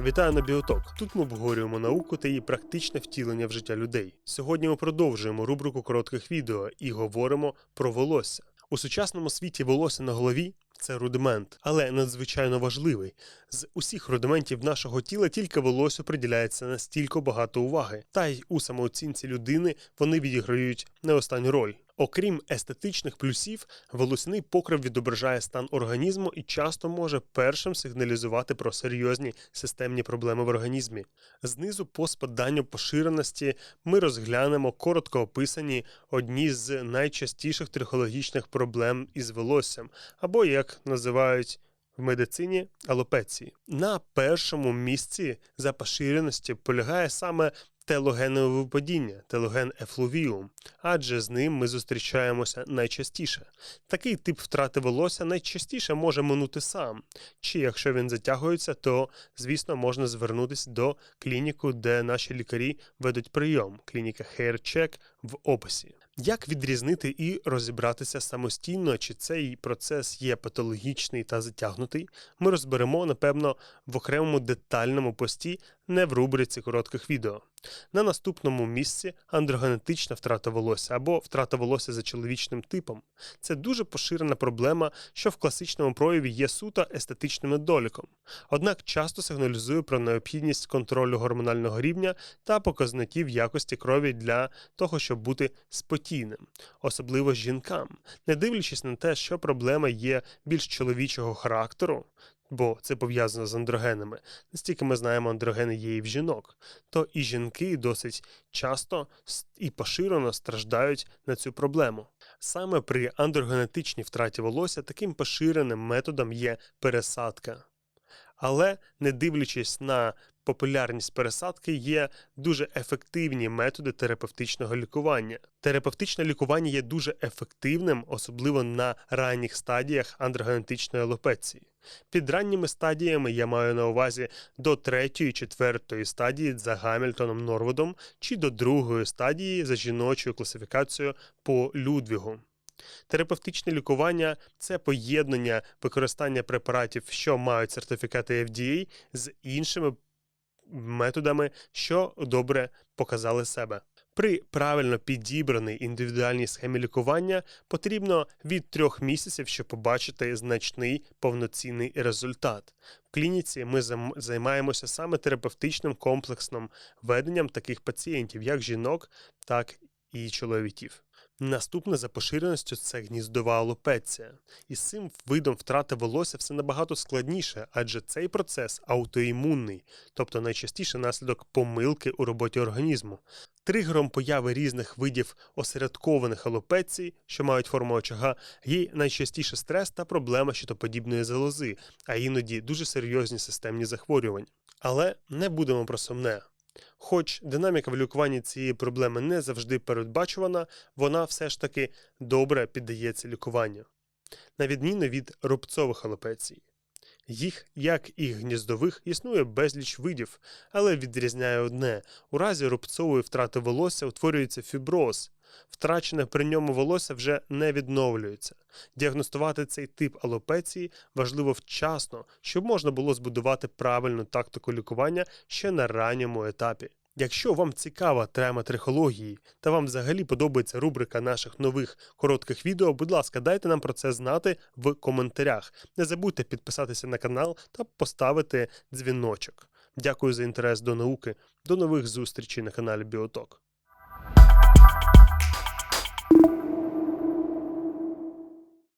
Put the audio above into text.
Вітаю на Біоток. Тут ми обговорюємо науку та її практичне втілення в життя людей. Сьогодні ми продовжуємо рубрику коротких відео і говоримо про волосся. У сучасному світі волосся на голові це рудимент, але надзвичайно важливий. З усіх рудиментів нашого тіла тільки волосю приділяється настільки багато уваги, та й у самооцінці людини вони відіграють не останню роль. Окрім естетичних плюсів, волосяний покрив відображає стан організму і часто може першим сигналізувати про серйозні системні проблеми в організмі. Знизу по спаданню поширеності ми розглянемо коротко описані одні з найчастіших трихологічних проблем із волоссям, або як називають в медицині алопеції. На першому місці за поширеністю полягає саме телогенове випадіння, телоген ефлувіум, адже з ним ми зустрічаємося найчастіше. Такий тип втрати волосся найчастіше може минути сам, чи якщо він затягується, то, звісно, можна звернутися до клініку, де наші лікарі ведуть прийом, клініка Hair Check в описі. Як відрізнити і розібратися самостійно, чи цей процес є патологічний та затягнутий, ми розберемо, напевно, в окремому детальному пості, не в рубриці коротких відео. На наступному місці андрогенетична втрата волосся або втрата волосся за чоловічним типом. Це дуже поширена проблема, що в класичному прояві є суто естетичним недоліком, однак часто сигналізує про необхідність контролю гормонального рівня та показників якості крові для того, щоб бути спокійним, особливо жінкам, не дивлячись на те, що проблема є більш чоловічого характеру. Бо це пов'язано з андрогенами. Настільки ми знаємо, андрогени є і в жінок, то і жінки досить часто і поширено страждають на цю проблему. Саме при андрогенетичній втраті волосся таким поширеним методом є пересадка. Але не дивлячись на популярність пересадки, є дуже ефективні методи терапевтичного лікування. Терапевтичне лікування є дуже ефективним, особливо на ранніх стадіях андрогенетичної алопеції. Під ранніми стадіями я маю на увазі до третьої, четвертої стадії за Гамільтоном Норвудом чи до другої стадії за жіночою класифікацією по Людвігу. Терапевтичне лікування це поєднання використання препаратів, що мають сертифікати FDA, з іншими методами, що добре показали себе. При правильно підібраній індивідуальній схемі лікування потрібно від трьох місяців, щоб побачити значний повноцінний результат. В клініці ми займаємося саме терапевтичним комплексним веденням таких пацієнтів, як жінок, так і чоловіків. Наступне за поширеністю це гніздова алопеція. І з цим видом втрати волосся все набагато складніше, адже цей процес аутоімунний, тобто найчастіше наслідок помилки у роботі організму. Тригером появи різних видів осередкованих алопецій, що мають форму очага, є найчастіше стрес та проблема щитоподібної залози, а іноді дуже серйозні системні захворювання. Але не будемо про сумне. Хоч динаміка в лікуванні цієї проблеми не завжди передбачувана, вона все ж таки добре піддається лікуванню. На відміну від рубцових алопецій. Їх, як і гніздових, існує безліч видів, але відрізняє одне: у разі рубцової втрати волосся утворюється фіброз. Втрачене при ньому волосся вже не відновлюється. Діагностувати цей тип алопеції важливо вчасно, щоб можна було збудувати правильну тактику лікування ще на ранньому етапі. Якщо вам цікава тема трихології та вам взагалі подобається рубрика наших нових коротких відео, будь ласка, дайте нам про це знати в коментарях. Не забудьте підписатися на канал та поставити дзвіночок. Дякую за інтерес до науки. До нових зустрічей на каналі Біоток.